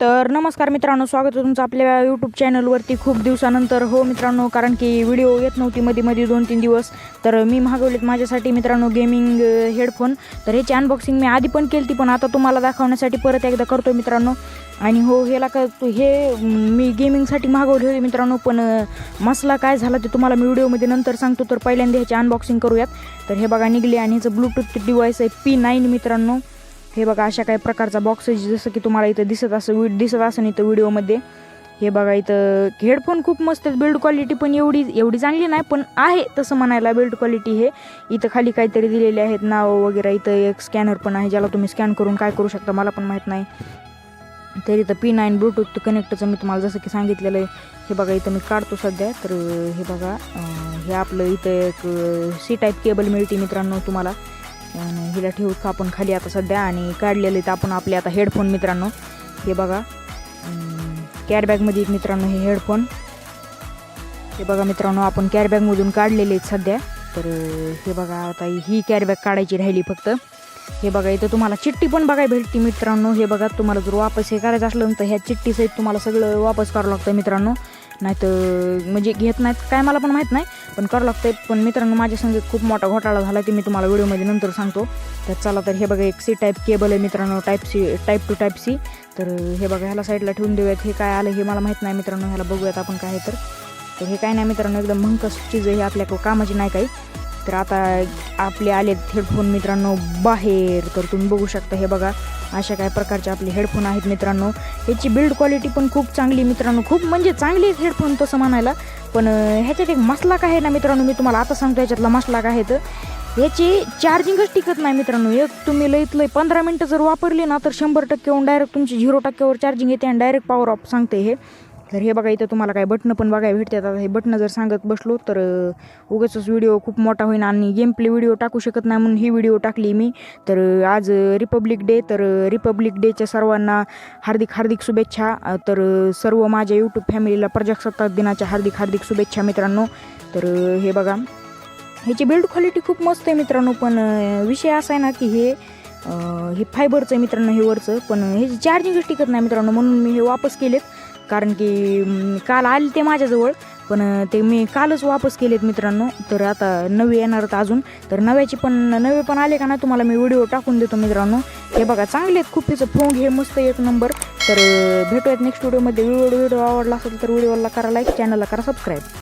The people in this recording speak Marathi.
तर नमस्कार मित्रांनो स्वागत आहे तुमचं आपल्या यूट्यूब चॅनलवरती खूप दिवसानंतर हो मित्रांनो कारण की व्हिडिओ येत नव्हती मध्ये मध्ये दोन तीन दिवस. तर मी मागवलेत माझ्यासाठी मित्रांनो गेमिंग हेडफोन तर ह्याची अनबॉक्सिंग मी आधी पण केली ती पण आता तुम्हाला दाखवण्यासाठी परत एकदा करतो मित्रांनो. आणि हो ह्याला का हे मी गेमिंगसाठी मागवले होते मित्रांनो पण मसला काय झाला ते तुम्हाला मी व्हिडिओमध्ये नंतर सांगतो. तर पहिल्यांदा ह्याची अनबॉक्सिंग करूयात. तर हे बघा निघले आणि ह्याचं ब्लूटूथ डिवाईस आहे पी नाईन मित्रांनो. हे बघा अशा काही प्रकारचा बॉक्स जसं की तुम्हाला इथं दिसत असं वि- दिसत असं इथं व्हिडिओमध्ये. हे बघा इथं हेडफोन खूप मस्त आहेत. बिल्ड क्वालिटी पण एवढी एवढी चांगली नाही पण आहे तसं म्हणायला बिल्ड क्वालिटी हे. इथं खाली काहीतरी दिलेले आहेत नाव वगैरे इथं एक स्कॅनर पण आहे ज्याला तुम्ही स्कॅन करून काय करू शकता मला पण माहीत नाही. तरी इथं पी नाईन ब्लूटूथ कनेक्टचं मी तुम्हाला जसं की सांगितलेलं आहे हे बघा इथं मी काढतो सध्या. तर हे बघा हे आपलं इथं एक सी टाईप केबल मिळते मित्रांनो तुम्हाला. हिला ठेवू का आपण खाली आता सध्या आणि काढलेले तर आपण आपले आता हेडफोन मित्रांनो. हे बघा. कॅरबॅगमध्ये एक मित्रांनो हे हेडफोन हे बघा मित्रांनो आपण कॅरबॅगमधून काढलेले आहेत सध्या. तर हे बघा आता ही कॅरबॅग काढायची राहिली फक्त. हे बघा इथं तुम्हाला चिठ्ठी पण बघाय भेटते मित्रांनो. हे बघा तुम्हाला जर वापस हे करायचं असलं तर ह्या चिठ्ठीसहित तुम्हाला सगळं वापस करावं लागतं मित्रांनो. नाही तर म्हणजे घेत नाहीत काय मला पण माहीत नाही पण करावं लागतंय. पण मित्रांनो माझ्या संग खूप मोठा घोटाळा झाला ते मी तुम्हाला व्हिडिओमध्ये नंतर सांगतो. तर चला तर हे बघा एक सी टाईप केबल आहे मित्रांनो type C type two type C तर हे बघा ह्याला साईडला ठेवून देऊयात. हे काय आलं हे मला माहीत नाही मित्रांनो ह्याला बघूयात आपण काय तर. तर हे काय नाही मित्रांनो एकदम भंकस चीज हे आपल्या कामाची नाही काही. तर आता आपले आलेत हेडफोन मित्रांनो बाहेर. तर तुम्ही बघू शकता हे बघा अशा काय प्रकारचे आपले हेडफोन आहेत मित्रांनो. याची बिल्ड क्वालिटी पण खूप चांगली मित्रांनो. खूप म्हणजे चांगली आहेत हेडफोन तसं म्हणायला. पण ह्याच्यात एक मसला काय आहे ना मित्रांनो मी तुम्हाला आता सांगतो ह्याच्यातला मसला काय आहे तर. याची चार्जिंगच टिकत नाही मित्रांनो. एक तुम्ही लईत लई पंधरा मिनटं जर वापरली ना तर शंभर टक्केहून डायरेक्ट तुमची झिरो टक्क्यावर चार्जिंग येते आणि डायरेक्ट पॉवर ऑफ सांगते हे. तर हे बघा इथं तुम्हाला काय बटणं पण बघायला भेटतात. आता हे बटणं जर सांगत बसलो तर उगाचच व्हिडिओ खूप मोठा होईन आणि गेम प्ले व्हिडिओ टाकू शकत नाही म्हणून ही व्हिडिओ टाकली मी. तर आज रिपब्लिक डे तर रिपब्लिक डेच्या सर्वांना हार्दिक हार्दिक शुभेच्छा. तर सर्व माझ्या यूट्यूब फॅमिलीला प्रजासत्ताक दिनाच्या हार्दिक हार्दिक शुभेच्छा मित्रांनो. तर हे बघा ह्याची बिल्ड क्वालिटी खूप मस्त आहे मित्रांनो पण विषय असा आहे ना की हे हे फायबरचं आहे मित्रांनो हे वरचं. पण हे चार्जिंगच टिकत नाही मित्रांनो म्हणून मी हे वापस केलेत. कारण की काल आले ते माझ्याजवळ पण ते मी कालच वापस केलेत मित्रांनो. तर आता नवे येणार आहेत अजून. तर नव्याची पण नवे पण आले का ना तुम्हाला मी व्हिडिओ टाकून देतो मित्रांनो. हे बघा चांगले आहेत खूप. त्याचं फोंग हे मस्त एक नंबर. तर भेटूयात नेक्स्ट व्हिडिओमध्ये व्हिडिओ व्हिडिओ आवडला असेल तर व्हिडिओला करा लाईक चॅनलला करा सबस्क्राईब